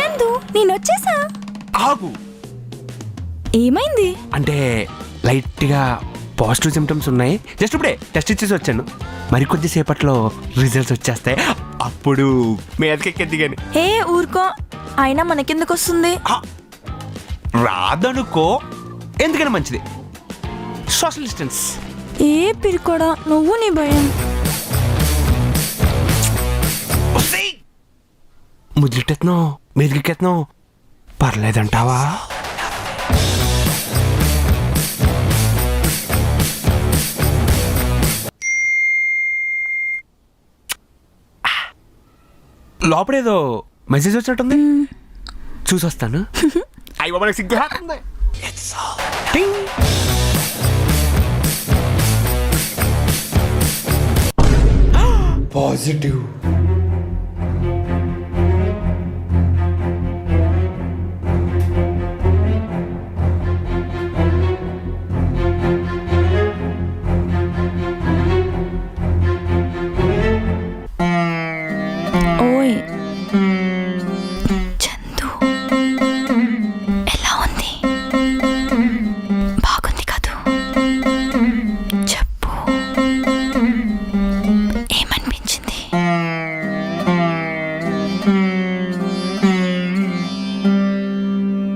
చందు నేను వచ్చేసా? ఆగు. ఏమైంది? అంటే లైట్గా పాజిటివ్ సిమ్టమ్స్ ఉన్నాయి. జస్ట్ ఇప్పుడే టెస్ట్ ఇచ్చేసి వచ్చాను. మరి కొద్దిసేపట్లో రిజల్ట్స్ వచ్చేస్తాయి. అప్పుడు కానీ. ఏ ఊరుకో. అయినా మనకెందుకు వస్తుంది? రాదనుకో. ఎందుకని మంచిది. సోషల్ డిస్టెన్స్ ఏ పిరికోడా నువ్వు నీ భయం. ముద్దులెట్టెత్తున్నావు మీదకెక్కేస్తున్నావు పర్లేదంటావా? లోపడేదో మెసేజ్ వచ్చినట్టుంది. చూసొస్తాను. అయ్యి. పాజిటివ్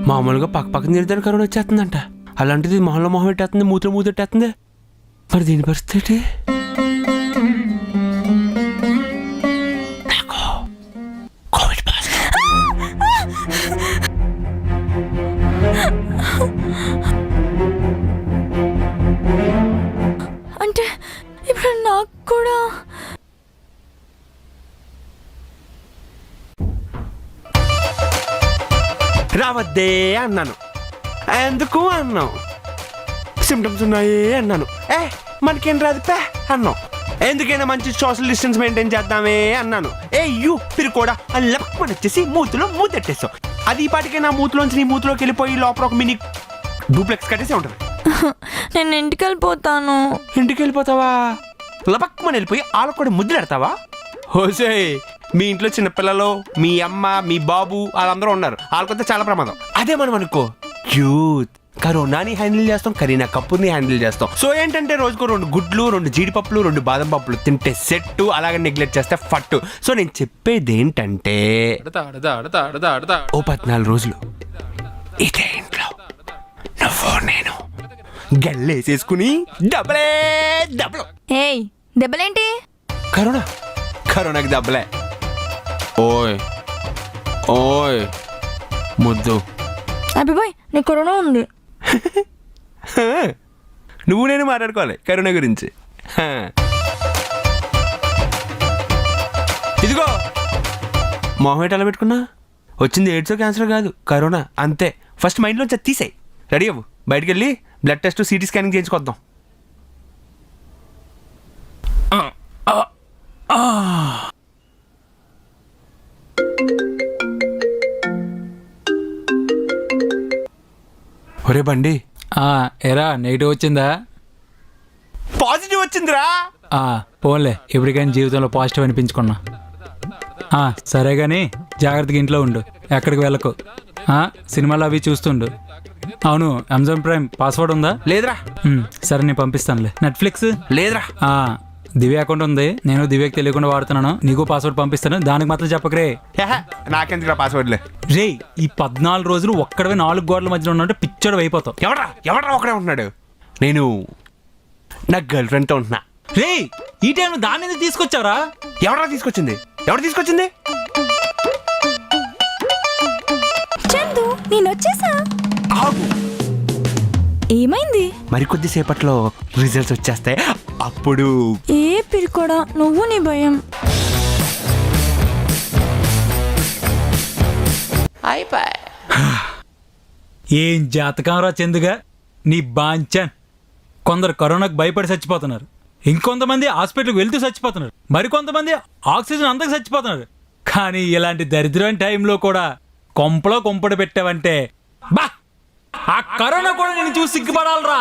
మామూలుగా పక్క పక్కన తిరిగితే కరోనా వచ్చేస్తుందంట. అలాంటిది మొహంలో మొహం పెట్టేస్తుంది మూతులు మూతి పెట్టేస్తుంది. మరి దీని పరిస్థితి ఏంటి? కోవిడ్ రావద్దే అన్నాను. ఎందుకు అన్నావు? సిమ్టమ్స్ ఉన్నాయి అన్నాను. ఏ మనకేం రాదు పే అన్నావు. ఎందుకైనా మంచి సోషల్ డిస్టెన్స్ మెయింటైన్ చేద్దామే అన్నాను. ఏ యూ మీరు కూడా అని లపక్కమని వచ్చేసి మూతిలో మూతెట్టేసావు అది ఈ పాటికే నా మూతిలోంచి నీ మూతిలోకి వెళ్ళిపోయి లోపల ఒక మినీ డూప్లెక్స్ కట్టేసి ఉంటుంది. నేను ఇంటికి వెళ్ళిపోతాను ఇంటికి వెళ్ళిపోతావా లపక్కమని వెళ్ళిపోయి వాళ్ళకు కూడా ముద్దులు పెడతావా హోసే మీ ఇంట్లో చిన్నపిల్లలు మీ అమ్మ మీ బాబు వాళ్ళందరూ ఉన్నారు. వాళ్ళకొస్తే చాలా ప్రమాదం. అదే మనం అనుకో. యూత్. కరోనాని హ్యాండిల్ చేస్తాం కరీనా కపూర్ని హ్యాండిల్ చేస్తాం. సో ఏంటంటే రోజుకు రెండు గుడ్లు రెండు జీడిపప్పులు రెండు బాదం పప్పులు తింటే సెట్ అలాగే నెగ్లెక్ట్ చేస్తే ఫట్టు. సో నేను చెప్పేది ఏంటంటే ఓ పద్నాలుగు రోజులు. ఇదే ఇంట్లో. నువ్వు నేను. గల్లేసేసుకుని డబ్బలే డబ్బలు. ఏయ్ దెబ్బలేంటి? కరోనా. కరోనాకి దెబ్బలే. ఓయ్ ఓయ్ ముద్దు. అభిబాయ్ నీ కరోనా ఉంది. నువ్వు నేను మాట్లాడుకోవాలి కరోనా గురించి. ఇదిగో మొహం అలా పెట్టుకున్నా? వచ్చింది ఎయిడ్స్ క్యాన్సర్ కాదు కరోనా అంతే. ఫస్ట్ మైండ్లోంచి అది తీసేయి. రెడీ అవ్వు. బయటికి వెళ్ళి బ్లడ్ టెస్ట్ సిటీ స్కానింగ్ చేయించుకొద్దాం. ఒరే బండి. ఆ, ఎరా నెగిటివ్ వచ్చిందా? పాజిటివ్ వచ్చిందిరా. ఆ, పోన్లే ఇప్పటికైనా జీవితంలో పాజిటివ్ అనిపించుకున్నా. ఆ, సరే కానీ జాగ్రత్తగా ఇంట్లో ఉండు ఎక్కడికి వెళ్ళకు. ఆ, సినిమాలు అవి చూస్తుండు. అవును అమెజాన్ ప్రైమ్ పాస్వర్డ్ ఉందా? లేదురా. ఉమ్, సరే నేను పంపిస్తానులే. నెట్ఫ్లిక్స్ లేదురా. ఆ, దివ్య అకౌంట్ ఉంది. నేను దివ్యకి తెలియకుండా వాడుతున్నాను. నీకు పాస్వర్డ్ పంపిస్తాను. దానికి మాత్రం చెప్పకరే. హెహె, నాకెందుకురా పాస్వర్డ్లే రే ఈ పద్నాలుగు రోజులు ఒక్కడవే నాలుగు గోడల మధ్యలో ఉన్నట్టు పిచ్చోడు అయిపోతావు. ఎవడ్రా? ఎవడ్రా ఒకడే ఉంటున్నాడు? నేను నా గర్ల్ ఫ్రెండ్తో ఉంటున్నా. రే ఈ టైం దాన్ని ఎందుకు తీసుకొచ్చావరా? ఎవడ్రా తీసుకొచ్చింది? ఎవరు తీసుకొచ్చింది? చందు నేను వచ్చేసా? ఆగు. ఏమైంది? మరి కొద్దిసేపట్లో రిజల్ట్స్ వచ్చేస్తాయి. అప్పుడు ఏ పిరికోడా నువ్వు నీ భయం. ఏం జాతకం రా చెందుగా? నీ బాంచన్. కొందరు కరోనాకు భయపడి చచ్చిపోతున్నారు. ఇంకొంతమంది హాస్పిటల్కి వెళ్తూ చచ్చిపోతున్నారు. మరికొంతమంది ఆక్సిజన్ అందక చచ్చిపోతున్నారు. కానీ ఇలాంటి దరిద్రమైన టైంలో కూడా కొంపలో కొంపడి పెట్టావంటే బా! ఆ కరోనా కూడా నేను చూసి సిగ్గుపడాలరా.